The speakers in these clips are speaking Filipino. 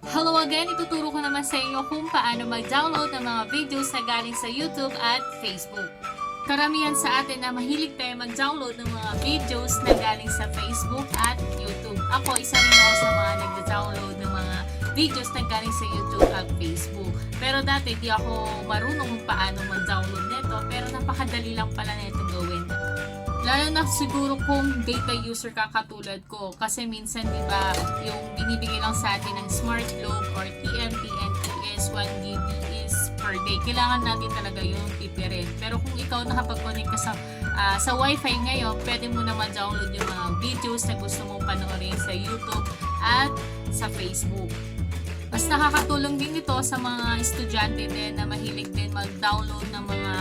Hello again, ituturo ko naman sa inyo kung paano mag-download ng mga videos na galing sa YouTube at Facebook. Karamihan sa atin na mahilig tayo mag-download ng mga videos na galing sa Facebook at YouTube. Ako, isa rin ako sa mga nag-download ng mga videos na galing sa YouTube at Facebook. Pero dati, di ako marunong kung paano mag-download nito, pero napakadali lang pala nito gawin. Lalo na siguro kung data user ka katulad ko. Kasi minsan, di ba, yung binibigay lang sa atin ng Smart Globe or TMT NTS 1 GB is per day. Kailangan natin talaga yung tipirin. Pero kung ikaw nakapag-connect ka sa, ah, sa Wi-Fi ngayon, pwede mo na ma-download yung mga videos na gusto mong panoorin sa YouTube at sa Facebook. Mas nakakatulong din ito sa mga estudyante din na mahilig din mag-download ng mga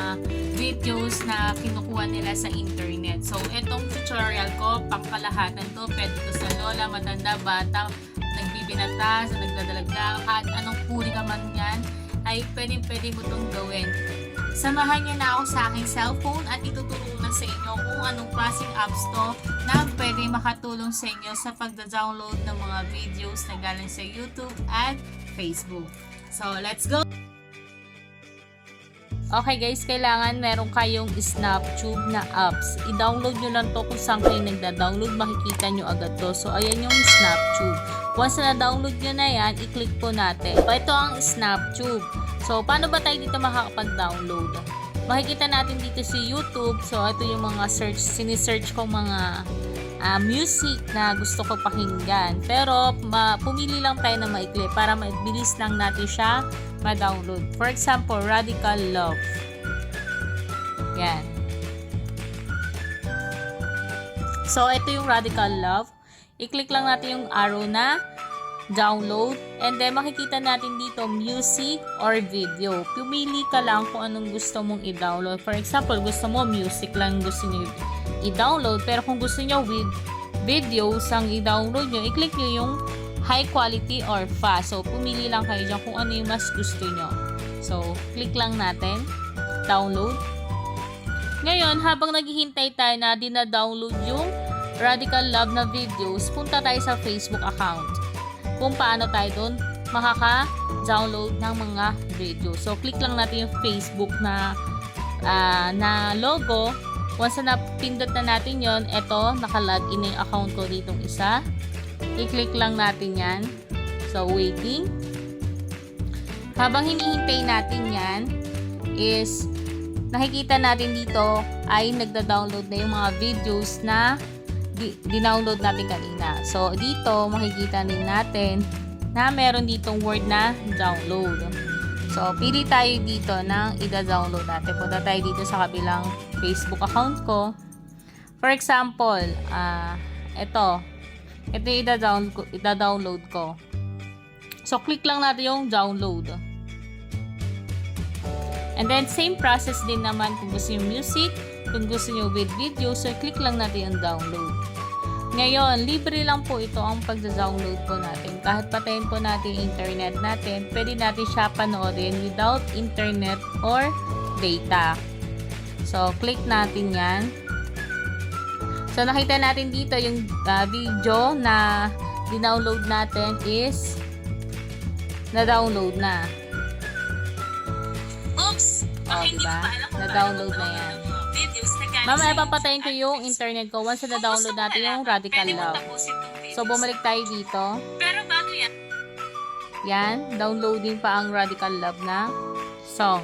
videos na kinukuha nila sa internet. So, itong tutorial ko, pangkalahatan to, pwede to sa lola, matanda, bata, nagbibinata, sa nagdadalaga, kahit anong puri ka man yan, ay pwedeng pwede mo itong gawin. Samahan niyo na ako sa aking cellphone at ituturo na sa inyo kung anong klaseng apps to na pwede makatulong sa inyo sa pagda-download ng mga videos na galing sa YouTube at Facebook. So, let's go! Okay guys, kailangan meron kayong SnapTube na apps. I-download nyo lang to kung saan kayo nagda-download, makikita nyo agad to. So, ayan yung SnapTube. Once na download nyo na yan, i-click po natin. So, ito ang SnapTube. So, paano ba tayo dito makakapag-download? Makikita natin dito si YouTube. So, ito yung mga search, sinisearch kong mga ah, music na gusto ko pakinggan. Pero, ma- pumili lang tayo na maikli para mabilis lang natin siya ma-download. For example, Radical Love. Yan. So, ito yung Radical Love. I-click lang natin yung arrow na download. And then, makikita natin dito music or video. Pumili ka lang kung anong gusto mong i-download. For example, gusto mo music lang gusto nyo i-download. Pero kung gusto nyo with videos ang i-download nyo, i-click nyo yung high quality or fast. So, pumili lang kayo dyan kung ano yung mas gusto nyo. So, click lang natin. Download. Ngayon, habang naghihintay tayo na dina-download yung Radical Love na videos, punta tayo sa Facebook account. Kung paano tayo doon makaka-download ng mga video. So, click lang natin yung Facebook na ah, na logo. Once na napindot na natin yon, eto, nakalagin na yung account ko ditong isa. I-click lang natin yan. So, waiting. Habang hinihintay natin yan, is nakikita natin dito ay nagda-download na yung mga videos na di- dinownload natin kanina. So, dito makikita din natin na meron ditong word na download. So, pili tayo dito ng ida-download natin. Punta tayo dito sa kabilang Facebook account ko. For example, ah ito. Ito yung ida-download ko, ida-download ko. So, click lang natin yung download. And then, same process din naman kung gusto yung music, kung gusto nyo with video, so click lang natin yung download. Ngayon, libre lang po ito ang pagda-download po natin. Kahit patayin po natin internet natin, pwede natin siya panoorin without internet or data. So, click natin yan. So, nakita natin dito yung ah, video na dinownload natin is na-download na. Oops! Oh, diba? Na-download na yan. Mamaya papatayin ko yung internet ko once na download natin yung Radical Love. So, bumalik tayo dito. Pero bago yan, Yan, downloading pa ang Radical Love na song.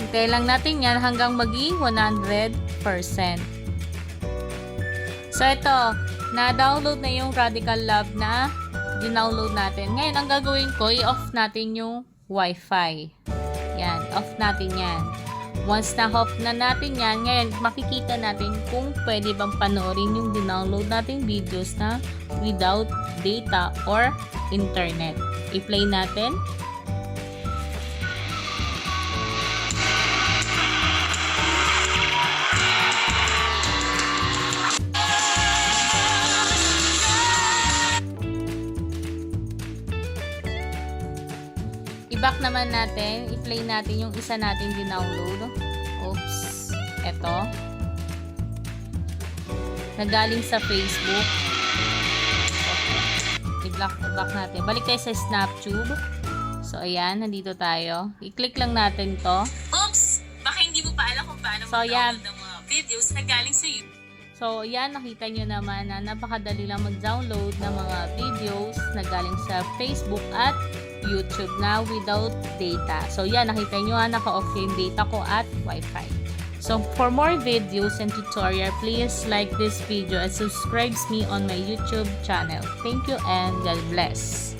Hintay lang natin yan hanggang maging 100%. So, ito, na-download na yung Radical Love na dinownload natin. Ngayon, ang gagawin ko, i-off natin yung Wi-Fi. Yan, off natin yan. Once na off na natin yan, ngayon makikita natin kung pwede bang panoorin yung dinownload nating videos na without data or internet. I-play natin. I-back naman natin. I-play natin yung isa natin dinownload. Oops. Eto. na galing sa Facebook. I-block, i-block natin. Balik tayo sa SnapTube. So, ayan, nandito tayo. I-click lang natin to. Oops! Baka hindi mo pa alam kung paano So, mag-download ng mga videos na galing sa YouTube. So, yan, nakita nyo naman na napakadali lang mag-download ng mga videos na galing sa Facebook at YouTube na without data. So, yan, nakita nyo ha, naka-off yung data ko at Wi-Fi. So, for more videos and tutorial, please like this video and subscribe me on my YouTube channel. Thank you and God bless.